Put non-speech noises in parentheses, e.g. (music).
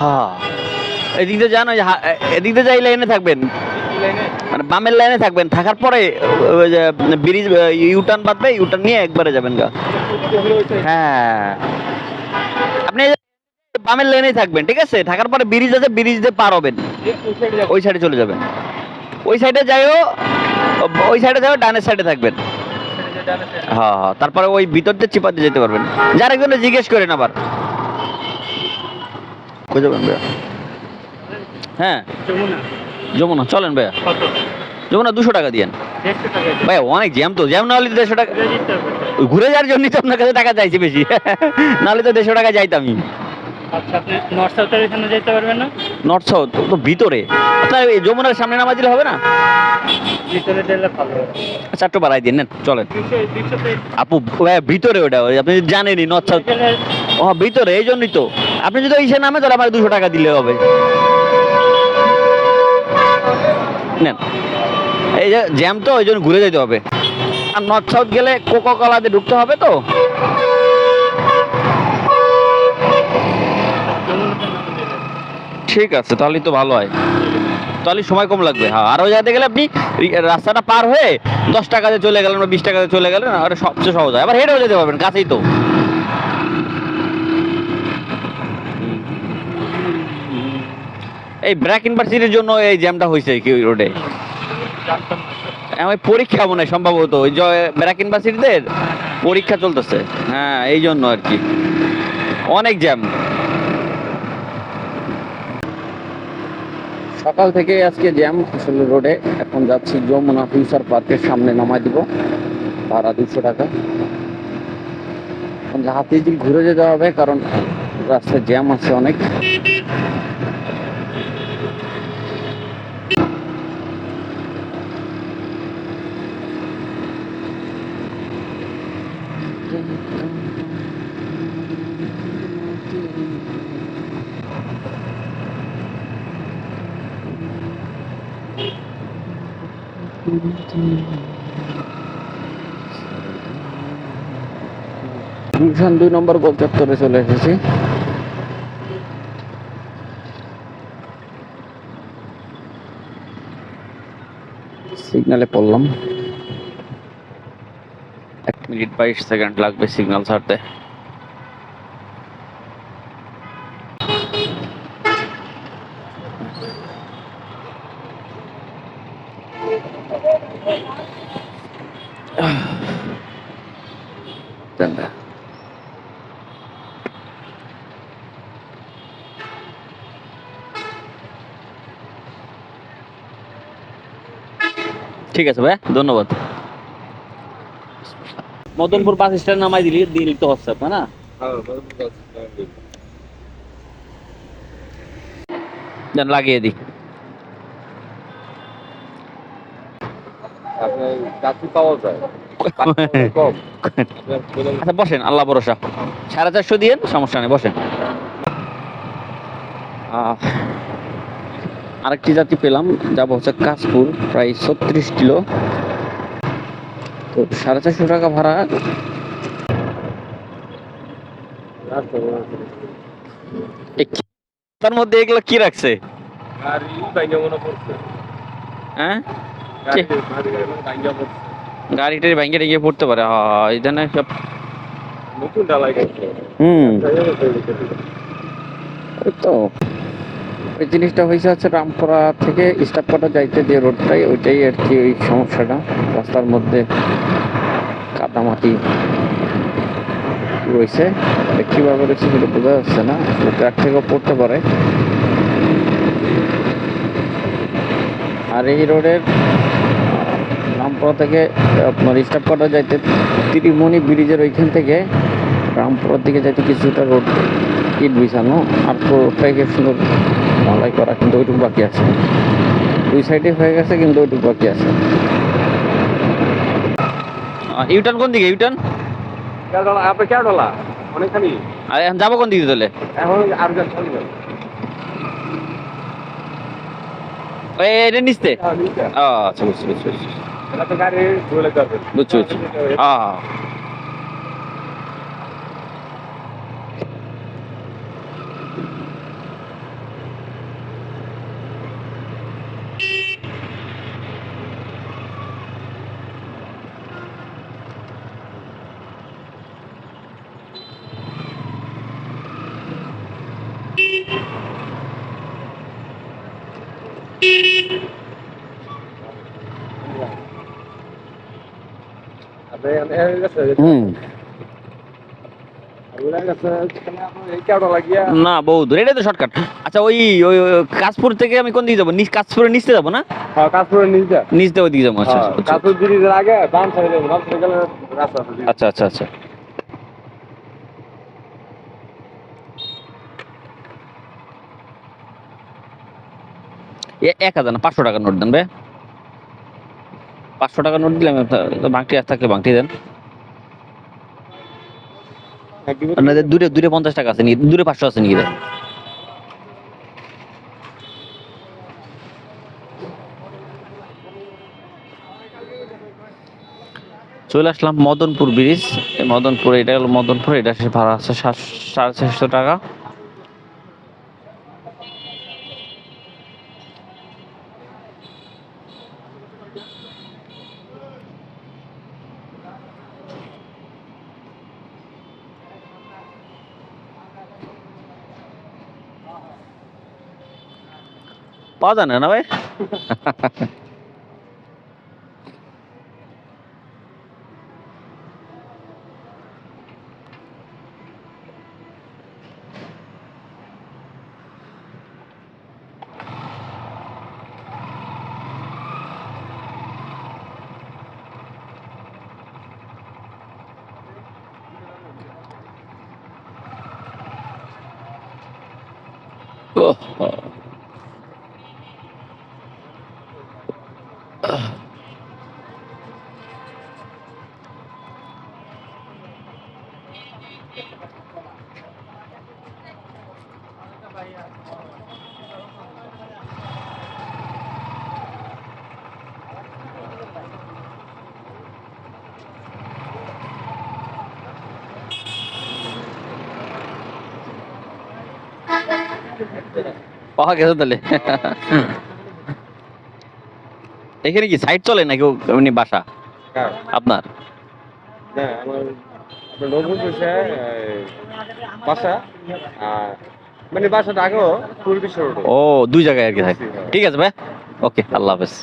হ্যাঁ। লাইনে মানে বামের লাইনে থাকবেন। থাকার পরে ব্রিজ ইউটার্ন বাদবে ইউটার্ন নিয়ে একবারে যাবেন গা। হ্যাঁ। আপনি বামের লাইনেই থাকবেন, ঠিক আছে? থাকার পরে ব্রিজ আছে, ব্রিজ দিয়ে পার হবেন। ওই সাইডে চলে যাবেন। ওই সাইডে যাইও ওই সাইডে যাও ডানের সাইডে থাকবেন। হ্যাঁ হ্যাঁ। তারপরে ওই ভিতর দিয়ে চিপা দিয়ে যেতে পারবেন। যার একজনে জিজ্ঞেস করেন আবার। হ্যাঁ। যমুনা। চলেন ভাইয়া। যমুনা দুশো টাকা দিয়েন। ভাইয়া, অনেক জ্যাম তো। জ্যাম না হলে দেড়শো টাকা ঘুরে যাওয়ার জন্যই তো আপনার কাছে টাকা চাইছি বেশি। (laughs) নাহলে তো দেড়শো টাকা চাইতামই। আচ্ছা আপনি নর্থ সাউথের এখানে যেতে পারবেন না? নর্থ সাউথ তো ভিতরে। আপনার এই যমুনার সামনে নামা দিলে হবে না? ভিতরে দিলে ভালো চারটো বাড়াই দিন নেন চলেন। আপু ভিতরে ওটা আপনি জানেনই নর্থ সাউথ ও ভিতরে এই জন্যই তো। আপনি যদি ইসে নামে তাহলে আমার দুশো টাকা দিলে হবে। নেন। এই যে জ্যাম তো ওই জন্য ঘুরে যেতে হবে। আর নর্থ সাউথ গেলে কোকো কলাতে ঢুকতে হবে তো যমুনাতে নাম দিলে ঠিক আছে তাহলে তো ভালো হয়। তাহলে সময় কম লাগবে হ্যাঁ। আর ওই জায়গাতে গেলে আপনি রাস্তাটা পার হয়ে দশ টাকাতে চলে গেলেন বা বিশ টাকাতে চলে গেলেন, আর সবচেয়ে সহজ হয়। আবার হেঁটেও যেতে পারবেন, কাছেই তো। এই ব্র্যাক ইউনিভার্সিটির জন্য এই জ্যামটা হয়েছে কি রোডে? ওই পরীক্ষা মনে হয় সম্ভবত, ওই ব্র্যাক ইউনিভার্সিটিতে পরীক্ষা চলতেছে। হ্যাঁ এই জন্য আর কি। অনেক জ্যাম। সকাল থেকে আজকে জ্যাম আসলে রোডে। এখন যাচ্ছি যমুনা ফিউচার পার্কের সামনে নামাই দিব। ভাড়া দুশো টাকা। হাতে দিক ঘুরে যেতে হবে, কারণ রাস্তায় জ্যাম আছে অনেক। গুলশান দুই নম্বর গোল চত্বরে চলে এসেছি। সিগনালে পড়লাম। এক মিনিট বাইশ সেকেন্ড লাগবে সিগন্যাল ছাড়তে। দেন ঠিক আছে ভাই ধন্যবাদ মদনপুর বাস স্ট্যান্ড নামাই দিলি দিলি তো হচ্ছে আপনার না দেন লাগিয়ে দিই যাত্রী পাওয়া যায় কম আচ্ছা বসেন আল্লাহ ভরসা। সাড়ে চারশো দিয়েন সমস্যা নেই বসেন। আরেকটি জাতি পেলাম যাব হচ্ছে কাশপুর প্রায় ছত্রিশ কিলো। তো সাড়ে চারশো টাকা ভাড়া। তার মধ্যে এগুলো কি রাখছে? হ্যাঁ? গাড়ি গাড়ি ভাঙ্গা ব্যাংকে গিয়ে পড়তে পারে। হ্যাঁ জন্য সব নতুন ডালাই হুম। তো। ওই জিনিসটা হয়েছে হচ্ছে রামপুরা থেকে স্টাফপাটা যাইতে যে রোডটাই ওইটাই আর কি ওই সমস্যাটা। রাস্তার মধ্যে কাদামাটি রয়েছে। কীভাবে রয়েছে সেটা বোঝা যাচ্ছে না। ট্রাক থেকেও পড়তে পারে। আর এই রোডের রামপুরা থেকে আপনার স্টাফপাটা যাইতে তিরিমণি ব্রিজের ওইখান থেকে রামপুরার দিকে যাইতে কিছুটা রোড ইট বিছানো আর পুরোটাই খুব সুন্দর মালাই করা কিন্তু ওইটুকু বাকি আছে। দুই সাইডে হয়ে গেছে কিন্তু ওইটুকু বাকি আছে। ইউটার্ন কোন দিকে ইউটার্ন আপনি কে অনেকখানি আর এখন যাব কোন দিকে তাহলে? এখন আর নিচতে? আচ্ছা বুঝছি বুঝছি। বুঝছি এটা তো গাড়ি ধুলে যাবে বুঝছি বুঝছি হ্যাঁ এই গেছে হুম ওরা গেছে এখানে আপনার এই কেওড়ালা গিয়া না বহু দূর এটাই তো শর্টকাট আচ্ছা ওই ওই কাশপুর থেকে আমি কোন দিকে যাব? নিচ কাশপুরের নিচতে যাব না? হ্যাঁ কাশপুরের নিচে নিচ ওই দিকে যাব আচ্ছা আচ্ছা, আচ্ছা। কাশপুর ব্রিজের আগে বাম সাইডে যাব বাম সাইডে গেলে রাস্তা আচ্ছা আচ্ছা আচ্ছা। এ- এক হাজার না পাঁচশো টাকা নোট দেন বে পাঁচশো টাকা নোট দিলাম বাংটি আর থাকলে বাংটি দেন। দূরে দূরে পঞ্চাশ টাকা আছে নিয়ে দূরে পাঁচশো আছে দেন চলে আসলাম মদনপুর ব্রিজ। মদনপুর, এটা হলো মদনপুর, এটা ভাড়া আছে সাড়ে চারশো টাকা। পাওয়া যায় না না পাওয়া গেছে তাহলে। এখানে কি সাইড চলে নাকি এমনি বাসা? আপনার? না আমার আপনার নবুল হচ্ছে বাসা আর মানে বাসাটা আগেও ও দুই জায়গায় আর কি থাকে। ঠিক আছে ভাই। ওকে আল্লাহ হাফেজ।